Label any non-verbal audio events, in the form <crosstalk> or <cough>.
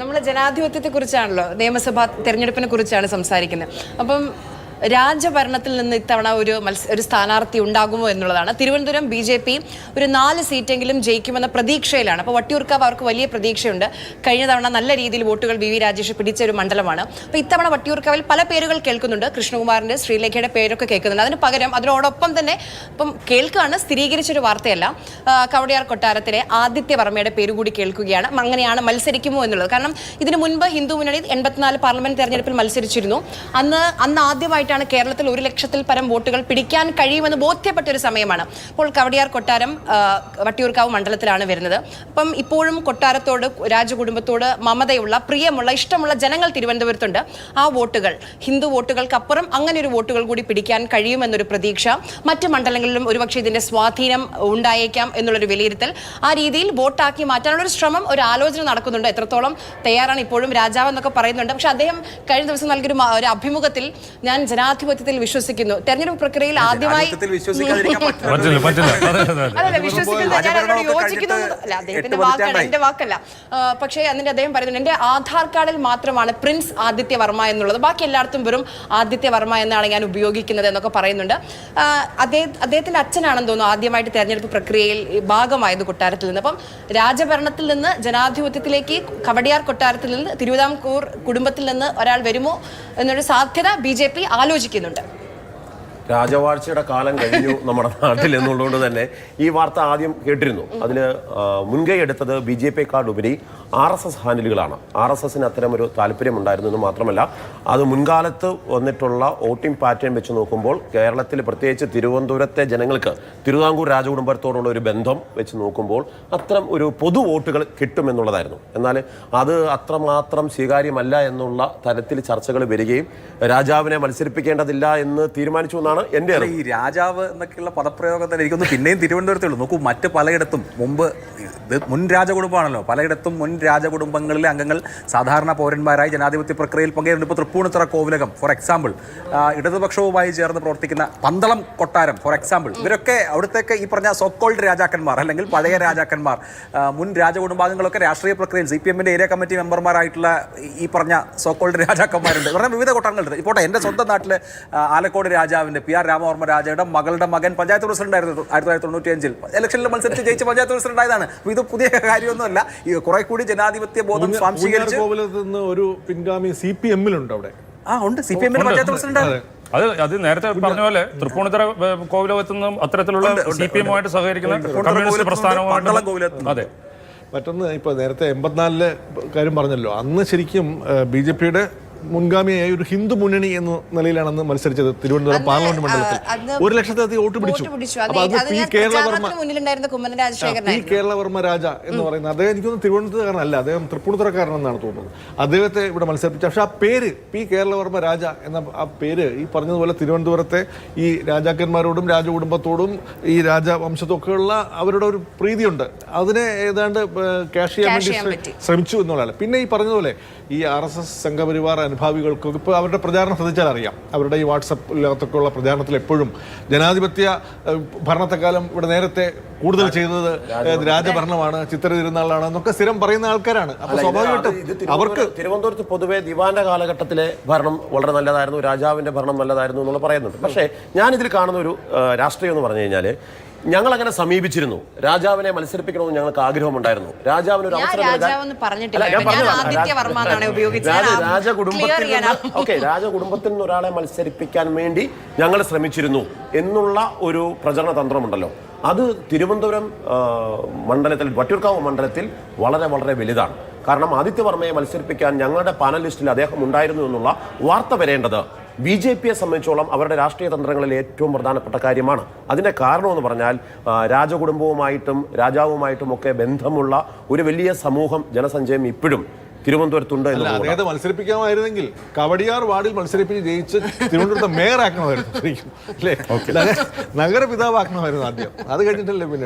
നമ്മൾ ജനാധിപത്യത്തെ കുറിച്ചാണല്ലോ നിയമസഭാ തെരഞ്ഞെടുപ്പിനെ കുറിച്ചാണ് സംസാരിക്കുന്നത്. അപ്പം രാജഭരണത്തിൽ നിന്ന് ഇത്തവണ ഒരു മത്സ ഒരു സ്ഥാനാർത്ഥി ഉണ്ടാകുമോ എന്നുള്ളതാണ്. തിരുവനന്തപുരം ബി ജെ പി ഒരു നാല് സീറ്റെങ്കിലും ജയിക്കുമെന്ന പ്രതീക്ഷയിലാണ്. അപ്പോൾ വട്ടിയൂർക്കാവ് അവർക്ക് വലിയ പ്രതീക്ഷയുണ്ട്. കഴിഞ്ഞ തവണ നല്ല രീതിയിൽ വോട്ടുകൾ വി വി രാജേഷ് പിടിച്ച ഒരു മണ്ഡലമാണ്. അപ്പോൾ ഇത്തവണ വട്ടിയൂർക്കാവിൽ പല പേരുകൾ കേൾക്കുന്നുണ്ട്. കൃഷ്ണകുമാറിന്റെ ശ്രീലേഖയുടെ പേരൊക്കെ കേൾക്കുന്നുണ്ട്. അതിന് പകരം അതിനോടൊപ്പം തന്നെ ഇപ്പം കേൾക്കുകയാണ് സ്ഥിരീകരിച്ചൊരു വാർത്തയല്ല. കവടിയാർ കൊട്ടാരത്തിലെ ആദിത്യ വർമ്മയുടെ പേര് കൂടി കേൾക്കുകയാണ്. അങ്ങനെയാണ് മത്സരിക്കുമോ എന്നുള്ളത്. കാരണം ഇതിനു മുൻപ് ഹിന്ദു മുന്നണി എൺപത്തിനാല് പാർലമെന്റ് തെരഞ്ഞെടുപ്പിൽ മത്സരിച്ചിരുന്നു. അന്ന് അന്ന് ആദ്യമായിട്ടാണ് കേരളത്തിൽ ഒരു ലക്ഷത്തിൽ പരം വോട്ടുകൾ പിടിക്കാൻ കഴിയുമെന്ന് ബോധ്യപ്പെട്ട ഒരു സമയമാണ്. അപ്പോൾ കവടിയാർ കൊട്ടാരം വട്ടിയൂർക്കാവ് മണ്ഡലത്തിലാണ് വരുന്നത്. അപ്പം ഇപ്പോഴും കൊട്ടാരത്തോട് രാജകുടുംബത്തോട് മമതയുള്ള പ്രിയമുള്ള ഇഷ്ടമുള്ള ജനങ്ങൾ തിരുവനന്തപുരത്തുണ്ട്. ആ വോട്ടുകൾ ഹിന്ദു വോട്ടുകൾക്കപ്പുറം അങ്ങനെ ഒരു വോട്ടുകൾ കൂടി പിടിക്കാൻ കഴിയുമെന്നൊരു പ്രതീക്ഷ. മറ്റ് മണ്ഡലങ്ങളിലും ഒരുപക്ഷെ ഇതിന്റെ സ്വാധീനം ഉണ്ടായേക്കാം എന്നുള്ളൊരു വിലയിരുത്തൽ. ആ രീതിയിൽ വോട്ടാക്കി മാറ്റാനുള്ള ഒരു ശ്രമം ഒരു ആലോചന നടക്കുന്നുണ്ട്. എത്രത്തോളം തയ്യാറാണ് ഇപ്പോഴും രാജാവ് എന്നൊക്കെ പറയുന്നുണ്ട്. പക്ഷെ അദ്ദേഹം കഴിഞ്ഞ ദിവസം നൽകിയൊരു ഒരു അഭിമുഖത്തിൽ ഞാൻ ജനാധിപത്യത്തിൽ വിശ്വസിക്കുന്നു. തെരഞ്ഞെടുപ്പ് പ്രക്രിയയിൽ ആദ്യമായി അല്ലല്ല വിശ്വസിക്കുന്നത് ഞാൻ അതിനോട് യോജിക്കുന്നു അല്ല അദ്ദേഹത്തിന്റെ എട്ട് വാക്കാണ് എന്റെ വാക്കല്ല. പക്ഷേ അതിന്റെ അദ്ദേഹം പറയുന്നു എന്റെ ആധാർ കാർഡിൽ മാത്രമാണ് പ്രിൻസ് ആദിത്യ വർമ്മ എന്നുള്ളത്. ബാക്കി എല്ലായിടത്തും വെറും ആദിത്യ വർമ്മ എന്നാണ് ഞാൻ ഉപയോഗിക്കുന്നത് എന്നൊക്കെ പറയുന്നുണ്ട്. അദ്ദേഹ അദ്ദേഹത്തിന്റെ അച്ഛനാണെന്ന് തോന്നുന്നു ആദ്യമായിട്ട് തെരഞ്ഞെടുപ്പ് പ്രക്രിയയിൽ ഭാഗമായത് കൊട്ടാരത്തിൽ നിന്ന്. അപ്പം രാജഭരണത്തിൽ നിന്ന് ജനാധിപത്യത്തിലേക്ക് കവടിയാർ കൊട്ടാരത്തിൽ നിന്ന് തിരുവിതാംകൂർ കുടുംബത്തിൽ നിന്ന് ഒരാൾ വരുമോ? എന്നൊരു സാധ്യത ബി ജെ പി ആലോചിക്കുന്നുണ്ട്. രാജവാഴ്ചയുടെ കാലം കഴിഞ്ഞു നമ്മുടെ നാട്ടിൽ എന്നുള്ളതുകൊണ്ട് തന്നെ ഈ വാർത്ത ആദ്യം കേട്ടിരുന്നു. അതിന് മുൻകൈ എടുത്തത് ബി ജെ പിക്കാളുപരി ആർ എസ് എസ് ഹാൻഡിലുകളാണ്. ആർ എസ് എസിന് അത്തരമൊരു താല്പര്യമുണ്ടായിരുന്നു എന്ന് മാത്രമല്ല അത് മുൻകാലത്ത് വന്നിട്ടുള്ള വോട്ടിംഗ് പാറ്റേൺ വെച്ച് നോക്കുമ്പോൾ കേരളത്തിൽ പ്രത്യേകിച്ച് തിരുവനന്തപുരത്തെ ജനങ്ങൾക്ക് തിരുവിതാംകൂർ രാജകുടുംബത്തോടുള്ള ഒരു ബന്ധം വെച്ച് നോക്കുമ്പോൾ അത്തരം ഒരു പൊതു വോട്ടുകൾ കിട്ടുമെന്നുള്ളതായിരുന്നു എന്നാൽ അത് അത്രമാത്രം സ്വീകാര്യമല്ല എന്നുള്ള തരത്തിൽ ചർച്ചകൾ വരികയും രാജാവിനെ മത്സരിപ്പിക്കേണ്ടതില്ല എന്ന് തീരുമാനിച്ചു എന്നാണ് എന്റെ ഈ രാജാവ് എന്നൊക്കെയുള്ള പദപ്രയോഗം തന്നെ എനിക്കൊന്ന് പിന്നെയും തിരുവനന്തപുരത്തേ ഉള്ളൂ. നോക്കൂ മറ്റ് പലയിടത്തും മുമ്പ് ഇത് മുൻ രാജകുടുംബമാണല്ലോ. പലയിടത്തും മുൻ രാജകുടുംബങ്ങളിലെ അംഗങ്ങൾ സാധാരണ പൗരന്മാരായി ജനാധിപത്യ പ്രക്രിയയിൽ പങ്കെടുക്കുന്നു ഇപ്പോൾ തൃപ്പൂണിത്തറ കോവിലകം ഫോർ എക്സാമ്പിൾ ഇടതുപക്ഷവുമായി ചേർന്ന് പ്രവർത്തിക്കുന്ന പന്തളം കൊട്ടാരം ഫോർ എക്സാമ്പിൾ ഇവരൊക്കെ അവിടുത്തേക്ക് ഈ പറഞ്ഞ സോക്കോൾഡ് രാജാക്കന്മാർ അല്ലെങ്കിൽ പഴയ രാജാക്കന്മാർ മുൻ രാജകുടുംബാംഗങ്ങളൊക്കെ രാഷ്ട്രീയ പ്രക്രിയയിൽ സി പി എമ്മിന്റെ ഏരിയ കമ്മിറ്റി മെമ്പർമാരായിട്ടുള്ള ഈ പറഞ്ഞ സോക്കോൾഡ് രാജാക്കന്മാരുണ്ട്. ഇവരുടെ വിവിധ കൊട്ടാരങ്ങളുണ്ട്. ഇപ്പോൾ എന്റെ സ്വന്തം നാട്ടിൽ ആലക്കോട് രാജാവിന്റെ പി ആർ രാമവർമ്മ രാജയുടെ മകളുടെ മകൻ പഞ്ചായത്ത് പ്രസിഡന്റ് ആയിരുന്നു ആയിരത്തി തൊള്ളായിരത്തി തൊണ്ണൂറ്റി അഞ്ചിൽ ഇലക്ഷനിൽ മത്സരിച്ച് ജയിച്ച് പഞ്ചായത്ത് പ്രസിഡന്റ് ആയതാണ്. ഇത് പുതിയ കാര്യമൊന്നുമല്ല. കുറെ കൂടി ജനാധിപത്യ ബോധം സ്വാംശീകരിച്ച് കോവിലത്ത് നിന്ന് ഒരു പിൻഗാമി സി പി എമ്മിലുണ്ട് അവിടെ. ആ ഉണ്ട്. സി പി എമ്മിന്റെ പഞ്ചായത്ത് പ്രസിഡന്റ് അത്. അത് നേരത്തെ പറഞ്ഞ പോലെ തൃപ്പൂണിത്തറ കോവിലകത്തു നിന്നും അത്തരത്തിലുള്ള സി പി എമ്മുമായിട്ട് സഹകരിക്കുന്ന കമ്മ്യൂണിസ്റ്റ് പ്രസ്ഥാനവുമായിട്ട് അതെ. മറ്റൊന്ന് ഇപ്പൊ നേരത്തെ എൺപത്തിനാലിലെ കാര്യം പറഞ്ഞല്ലോ. അന്ന് ശരിക്കും ബി ജെ പിയുടെ മുൻഗാമിയായ ഒരു ഹിന്ദു മുന്നണി എന്ന നിലയിലാണ് അന്ന് മത്സരിച്ചത് തിരുവനന്തപുരം പാർലമെന്റ് മണ്ഡലത്തിൽ. ഒരു ലക്ഷത്തിലധികം വോട്ട് പിടിച്ചു. അപ്പൊ അത് പി കേരളവർമ്മ പി കേരളവർമ്മ രാജ എന്ന് പറയുന്നത് അദ്ദേഹം എനിക്കൊന്ന് തിരുവനന്തപുരത്തുകാരനല്ല അദ്ദേഹം തൃപ്പൂണിത്തുറക്കാരനെന്നാണ് തോന്നുന്നത്. അദ്ദേഹത്തെ ഇവിടെ മത്സരിപ്പിച്ചു പക്ഷെ ആ പേര് പി കേരളവർമ്മ രാജ എന്ന ആ പേര് ഈ പറഞ്ഞതുപോലെ തിരുവനന്തപുരത്തെ ഈ രാജാക്കന്മാരോടും രാജകുടുംബത്തോടും ഈ രാജവംശത്തും ഒക്കെയുള്ള അവരുടെ ഒരു പ്രീതിയുണ്ട്. അതിനെ ഏതാണ്ട് ക്യാഷ് ചെയ്യാൻ വേണ്ടി. ശ്രമിച്ചു എന്നുള്ളതാണ് പിന്നെ ഈ പറഞ്ഞതുപോലെ ഈ ആർ എസ് എസ് സംഘപരിവാർ അനുഭാവികൾക്ക് ഇപ്പോൾ അവരുടെ പ്രചാരണം ശ്രദ്ധിച്ചാൽ അറിയാം. അവരുടെ ഈ വാട്സപ്പിലകത്തൊക്കെ ഉള്ള പ്രചാരണത്തിൽ എപ്പോഴും ജനാധിപത്യ ഭരണത്തെക്കാലം ഇവിടെ നേരത്തെ കൂടുതൽ ചെയ്തത് രാജഭരണമാണ് ചിത്ര തിരുനാളാണ് എന്നൊക്കെ സ്ഥിരം പറയുന്ന ആൾക്കാരാണ്. സ്വാഭാവികമായിട്ടും അവർക്ക് തിരുവനന്തപുരം- തിരുവനന്തപുരത്ത് പൊതുവെ ദിവാന്റെ കാലഘട്ടത്തിലെ ഭരണം വളരെ നല്ലതായിരുന്നു രാജാവിന്റെ ഭരണം നല്ലതായിരുന്നു എന്നുള്ള പറയുന്നുണ്ട്. പക്ഷേ ഞാനിതിൽ കാണുന്ന ഒരു രാഷ്ട്രീയം എന്ന് പറഞ്ഞു കഴിഞ്ഞാൽ ഞങ്ങൾ അങ്ങനെ സമീപിച്ചിരുന്നു. രാജാവിനെ മത്സരിപ്പിക്കണമെന്ന് ഞങ്ങൾക്ക് ആഗ്രഹമുണ്ടായിരുന്നു. രാജാവിന് ഒരു അവസരം. രാജ-. നിന്ന് ഓക്കെ രാജകുടുംബത്തിൽ നിന്ന് ഒരാളെ മത്സരിപ്പിക്കാൻ വേണ്ടി ഞങ്ങൾ ശ്രമിച്ചിരുന്നു എന്നുള്ള ഒരു പ്രചരണ തന്ത്രമുണ്ടല്ലോ. അത് തിരുവനന്തപുരം മണ്ഡലത്തിൽ വട്ടിയൂർക്കാവ് മണ്ഡലത്തിൽ വളരെ വളരെ വലുതാണ്. കാരണം ആദിത്യവർമ്മയെ മത്സരിപ്പിക്കാൻ ഞങ്ങളുടെ പാനലിസ്റ്റിൽ അദ്ദേഹം ഉണ്ടായിരുന്നു എന്നുള്ള വാർത്ത വരേണ്ടത് ബി ജെ പിയെ സംബന്ധിച്ചോളം അവരുടെ രാഷ്ട്രീയ തന്ത്രങ്ങളിൽ ഏറ്റവും പ്രധാനപ്പെട്ട കാര്യമാണ്. അതിന്റെ കാരണമെന്ന് പറഞ്ഞാൽ രാജകുടുംബവുമായിട്ടും രാജാവുമായിട്ടും ഒക്കെ ബന്ധമുള്ള ഒരു വലിയ സമൂഹം ജനസഞ്ചയം ഇപ്പോഴും തിരുവനന്തപുരത്തുണ്ട് അദ്ദേഹത്തെ മത്സരിപ്പിക്കാമായിരുന്നെങ്കിൽ കവടിയാർ വാർഡിൽ മത്സരിപ്പിച്ച് ജയിച്ച് തിരുവനന്തപുരത്തെ മേയർ ആക്കണമായിരുന്നു ശരിക്കും <laughs> അല്ലേ നഗരപിതാവാക്കണമായിരുന്നു ആദ്യം. അത് കഴിഞ്ഞിട്ടല്ലേ പിന്നെ